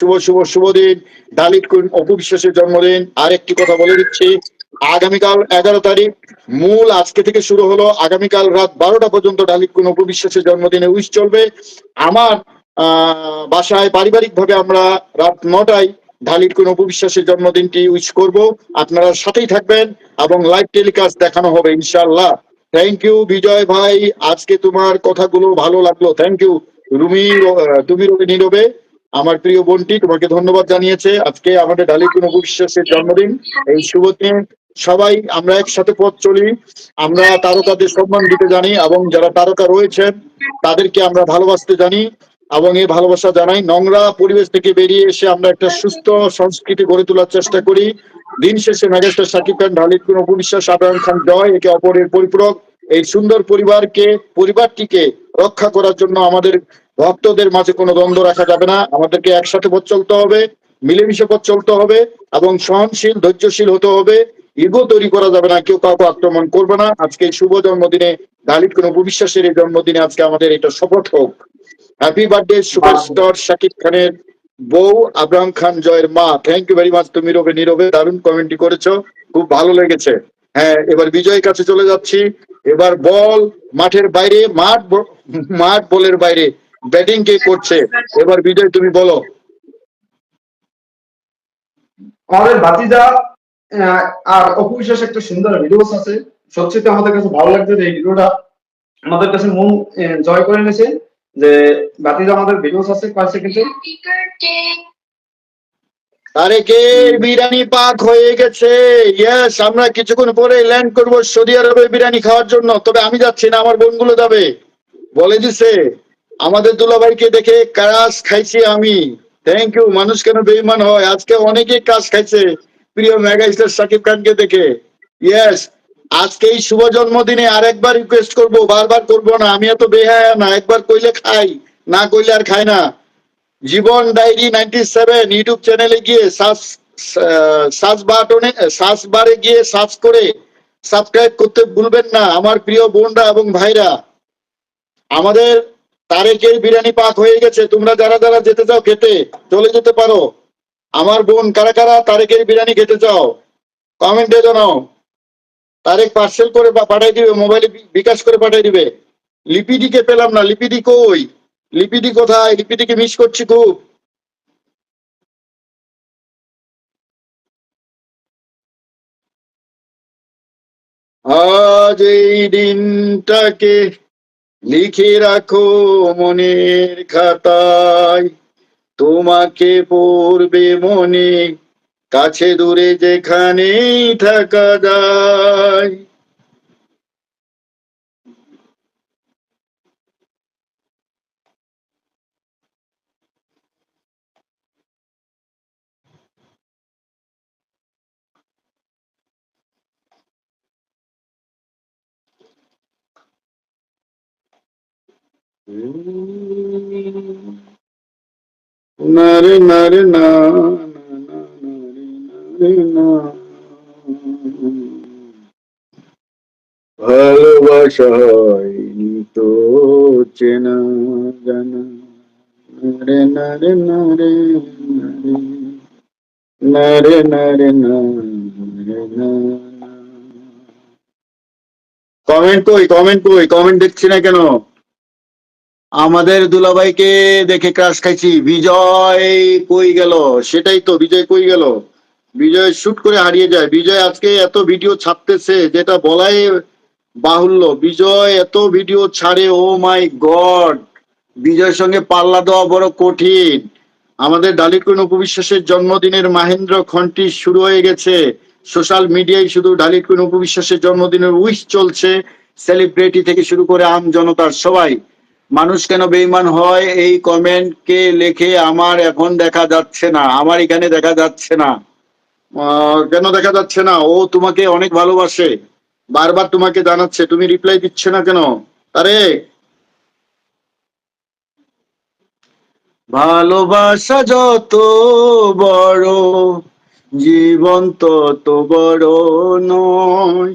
শুভ শুভ শুভ দিন। ডালিট কুইন অপু বিশ্বাসের জন্মদিন। আর একটি কথা বলে দিচ্ছি। আগামীকাল এগারো তারিখ, মূল আজকে থেকে শুরু হলো। আগামীকাল রাত বারোটা পর্যন্ত ডালিট কুইন অপু বিশ্বাসের জন্মদিনে উইশ চলবে। আমার বাসায় পারিবারিক ভাবে আমরা রাত নটায় ঢালির কোন উপবিশ্বাসের জন্মদিনটি উইশ করব। আপনারা সাথেই থাকবেন এবং লাইভ টেলিকাস্ট দেখানো হবে ইনশাল্লাহ থ্যাংক ইউ বিজয় ভাই। আজকে তোমার কথাগুলো ভালো লাগল। থ্যাংক ইউ রুমি তুমি রবি। নীরবে আমার প্রিয় বোনটি তোমাকে ধন্যবাদ জানিয়েছে। আজকে আমাদের ঢালির কোন উপবিশ্বাসের জন্মদিন। এই শুভ দিন। সবাই আমরা একসাথে পথ চলি। আমরা তারকাদের সম্মান দিতে জানি এবং যারা তারকা রয়েছেন, তাদেরকে আমরা ভালোবাসতে জানি এবং এই ভালোবাসা জানাই। নোংরা পরিবেশ থেকে বেরিয়ে এসে আমরা একটা সুস্থ সংস্কৃতি গড়ে তোলার চেষ্টা করি। দিন শেষে মেগাস্টার সাকিব খান ঢালিদ কোন উপবিশ্বাস আবরাম খান জয়, একে অপরের পরিপূরক। এই সুন্দর পরিবারকে, পরিবারটিকে রক্ষা করার জন্য আমাদের ভক্তদের মাঝে কোনো দ্বন্দ্ব রাখা যাবে না। আমাদেরকে একসাথে পথ চলতে হবে, মিলেমিশে পথ চলতে হবে এবং সহনশীল, ধৈর্যশীল হতে হবে। ইগো তৈরি করা যাবে না, কেউ কাউকে আক্রমণ করবে না। আজকে শুভ জন্মদিনে ঢালিদ কোন উপবিশ্বাসের এই জন্মদিনে আজকে আমাদের এটা শপথ হোক। হ্যাপি বার্থডে সুপারস্টার শাকিব খানের বউ আব্রাহাম খান জয়ের মা। থ্যাংক ইউ ভেরি মাচ তুমি রবে নীরবে দারুণ কমেন্টটি করেছ। খুব ভালো লেগেছে। হ্যাঁ এবার বিজয়ের কাছে চলে যাচ্ছি। এবার বল মাঠের বাইরে, মাঠ মাঠ বলের বাইরে। ব্যাটিং কে করছে? এবার বিজয় তুমি বলো। আমাদের ভাতিজা আর অপবিশ্বাস একটা সুন্দর ভিডিওস আছে। সত্যি আমাদের কাছে ভালো লাগছে যে এই ভিডিওটা আমাদের কাছে মন জয় করে নিয়েছে যে ভাতিজা আমাদের ভিডিওস আছে কয় সেকেন্ডে। তারেকের বিরিয়ানি পাক হয়ে গেছে। ইয়েস আমরা কিছুক্ষণ পরে ল্যান্ড করব সৌদি আরবে বিরিয়ানি খাওয়ার জন্য। তবে আমি যাচ্ছি না আমার বোনগুলো যাবে। বলে দিছে। আমাদের দুলাভাইকে দেখে কাজ খাইছি আমি। থ্যাংক ইউ মানুষ কেন বেইমান হয়? আজকে অনেকে কাজ খাইছে, প্রিয় মেগা স্টার সাকিব খানকে দেখে। ইয়েস আজকে এই শুভ জন্মদিনে আরেকবার রিকোয়েস্ট করব, বারবার করব না, আমি এত বেহায়া না, একবার কইলে খাই, না কইলে আর খাই না। Jibon diary ninety seven YouTube চ্যানেলে গিয়ে সার্চ সার্চ বাটনে সার্চ বারে গিয়ে সার্চ করে সাবস্ক্রাইব করতে ভুলবেন না, আমার প্রিয় বোনরা এবং ভাইরা। আমাদের তারেকের বিরিয়ানি পাক হয়ে গেছে, তোমরা যারা যারা যেতে চাও খেতে, চলে যেতে পারো। আমার বোন কারা কারা তারেকের বিরিয়ানি খেতে চাও কমেন্টে জানাও। তারেক পার্সেল করে বা পাঠিয়ে দিবে মোবাইলে বিকাশ করে পাঠিয়ে দিবে। লিপিডিকে পেলাম না, লিপিডি কই? লিপিডি কোথায়? লিপিডিকে মিস করছি খুব। আজ এই দিনটাকে লিখে রাখো মনের খাতায়। তোমাকে পড়বে মনে কাছে দূরে যেখানেই থাকা যায়। নারে নারে না। ভালোবাসা হয়নি তো চেনা জানা। নারে নারে নারে নারে। নারে নারে না। কমেন্ট কই কমেন্ট কই, কমেন্ট দেখছি না কেন? আমাদের দুলাভাইকে দেখে ক্রাশ খাইছি। বিজয় কই গেল? সেটাই তো, বিজয় কই গেল? বিজয় শুট করে হারিয়ে যায়। বিজয় আজকে এত ভিডিও ছাড়তেছে, যেটা বলাই বাহুল্য। বিজয় এত ভিডিও ছাড়ে, ও মাই গড! বিজয়ের সঙ্গে পাল্লা দেওয়া বড় কঠিন। আমাদের ডালিকুন উপবিশ্বাসের জন্মদিনের মাহেন্দ্র খন্টি শুরু হয়ে গেছে। সোশ্যাল মিডিয়ায় শুধু ডালিকুন উপবিশ্বাসের জন্মদিনের উইশ চলছে। সেলিব্রিটি থেকে শুরু করে আম জনতার সবাই। মানুষ কেন বেইমান হয়? এই কমেন্ট কে লেখে আমার এখন দেখা যাচ্ছে না। আমার এখানে দেখা যাচ্ছে না। কেন দেখা যাচ্ছে না? ও তোমাকে অনেক ভালোবাসে। বারবার তোমাকে জানাচ্ছে। তুমি রিপ্লাই দিচ্ছে না কেন? আরে! ভালোবাসা যত বড়, জীবন তত বড় নয়।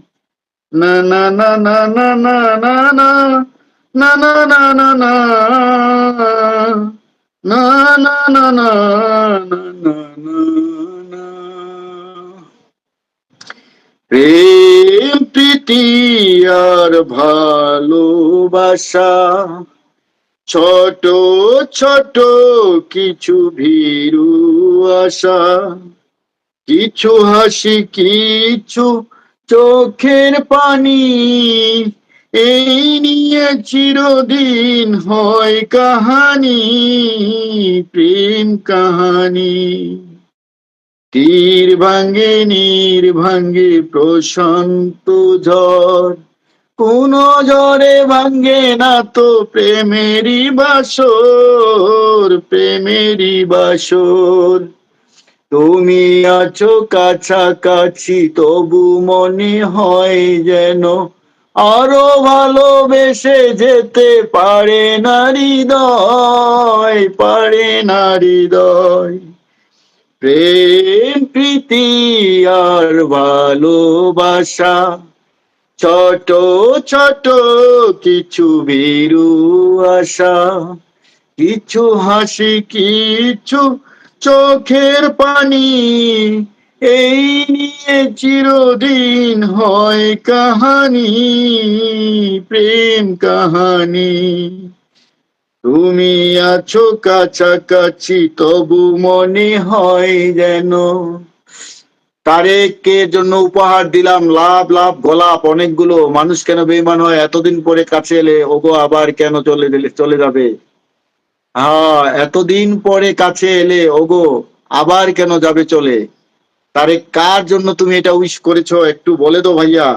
না না না না না না না না না না না না না না না না না না না প্রেম প্রীতি আর ভালোবাসা ছোট ছোট কিছু ভীরু আশা কিছু হাসি কিছু চোখের পানি এই নিয়ে চিরদিন হয় কাহানি, প্রেম কাহানি। তীর ভাঙ্গে নীর ভাঙ্গে প্রশান্ত ঝড়। কোন ঝড়ে ভাঙ্গে না তো প্রেমেরই বাসর প্রেমেরই বাসর। তুমি আছো কাছাকাছি, তবু মনে হয় যেন আরও ভালোবেসে যেতে পারে না হৃদয়, পারে না প্রেম, প্রীতি আর ভালোবাসা, ছোট ছোট কিছু বীরু আশা, কিছু হাসি, কিছু চোখের পানি, এই নিয়ে চিরদিন হয় কাহানি, প্রেম কাহানি। তুমি আছো কাছাকাছি, তবু মনে হয় যেন তারেককে জন্য উপহার দিলাম, লাভ লাভ, গোলাপ, অনেকগুলো। মানুষ কেন বেইমান হয়? এতদিন পরে কাছে এলে, ওগো আবার কেন চলে চলে যাবে? হ্যাঁ এতদিন পরে কাছে এলে ওগো আবার কেন যাবে চলে? তারে কার জন্য তুমি এটা উইশ করেছ? একটু বলে দাও ভাইয়া।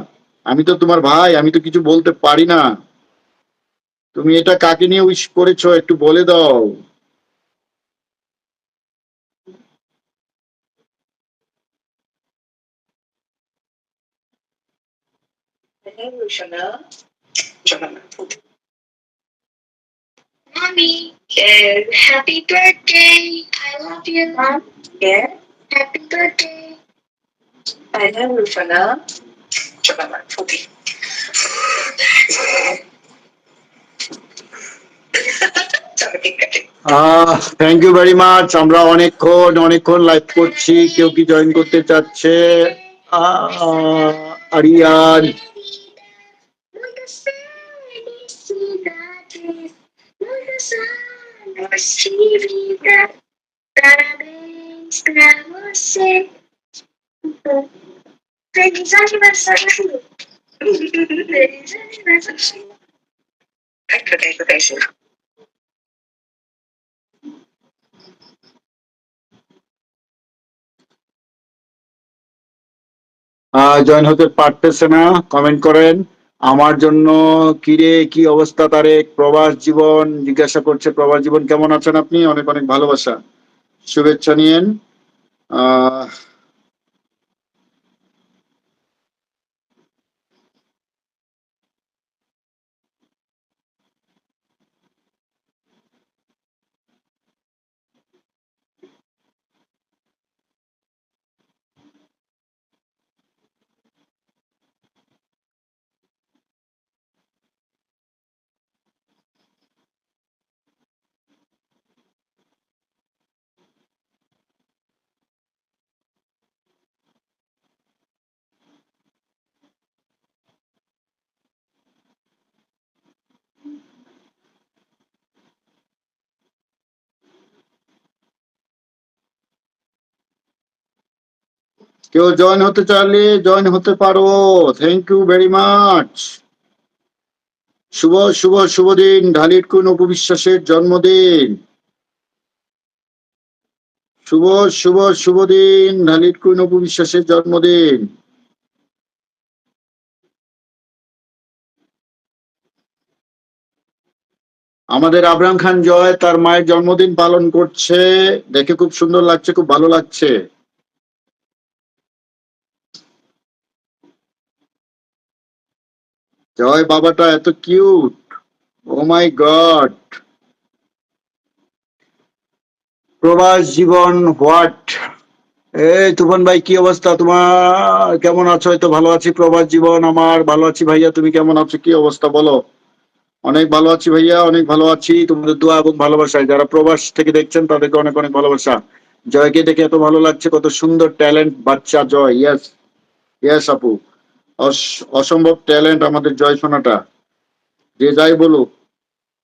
আমি তো তোমার ভাই আমি তো কিছু বলতে পারি না। তুমি এটা কাকে নিয়ে উইশ করেছ? একটু বলে দাও। Mommy, yeah. happy birthday. I love you. Mom, yeah. Happy birthday. I love you, Fana. Thank you very much আমরা অনেকক্ষণ অনেকক্ষণ লাইভ করছি কেউ কি জয়েন করতে চাচ্ছে আহ, Aryan Nunca sai você, vida. parabéns pra você. Feliz aniversário! Feliz aniversário! Ai, que eu tenho que pensar. Join হতে পারতেছে না কমেন্ট করেন আমার জন্য কিরে, কি অবস্থা তারেক? প্রবাস জীবন, জিজ্ঞাসা করছে প্রবাস জীবন, কেমন আছেন আপনি? অনেক অনেক ভালোবাসা। শুভেচ্ছা নিয়েন। আহ কেউ জয়েন হতে চাইলে জয়েন হতে পারো। থ্যাংক ইউ ভেরি মাচ শুভ শুভ শুভ দিন, ঢালির কুন উপবিশ্বাসের জন্মদিন। শুভ শুভ শুভ দিন, ঢালির কুন উপবিশ্বাসের জন্মদিন। আমাদের আবরাম খান জয়, তার মায়ের জন্মদিন পালন করছে। দেখে খুব সুন্দর লাগছে, খুব ভালো লাগছে। জয় বাবাটা, এত কিউট ও মাই গড প্রবাস জীবন হোয়াট এই তুফান ভাই, কি অবস্থা তোমার? কেমন আছো? হয়তো ভালো আছি, প্রবাস জীবন আমার। ভালো আছি ভাইয়া, তুমি কেমন আছো? কি অবস্থা বলো? অনেক ভালো আছি ভাইয়া, অনেক ভালো আছি। তোমাদের দোয়া এবং ভালোবাসায়, যারা প্রবাস থেকে দেখছেন তাদেরকে অনেক অনেক ভালোবাসা। জয়কে দেখে এত ভালো লাগছে, কত সুন্দর ট্যালেন্ট বাচ্চা জয়। ইয়েস ইয়েস আপু। অসম্ভব ট্যালেন্ট আমাদের জয় সোনাটা যে যাই বলুক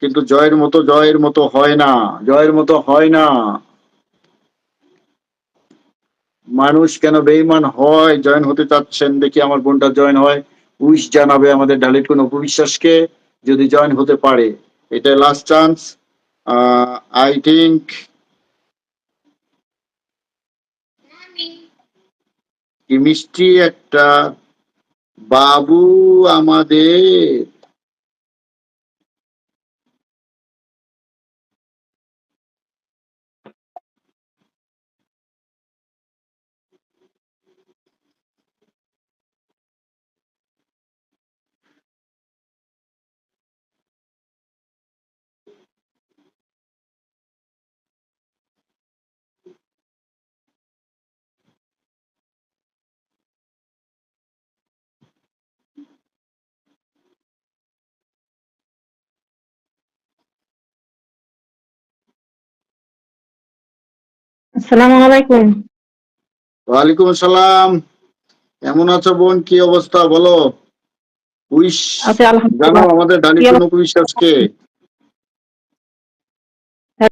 কিন্তু জয়ের মতো জয়ের মতো হয় না জয়ের মতো হয় না। মানুষ কেন বেইমান হয়? জয়েন হতে চাচ্ছেন দেখি আমার বোনটা জয়েন হয়। উইশ জানাবে আমাদের ডালিট কোন উপবিশ্বাসকে যদি জয়েন হতে পারে। এটা লাস্ট চান্স আই থিঙ্ক মিষ্টি একটা বাবু আমাদের আলাইকুম। ওয়ালাইকুম আসসালাম। কেমন আছো বোন? কি অবস্থা? বলো। উইশ আছি জানাও আমাদের ডানি কোন উপবিশ্বাসকে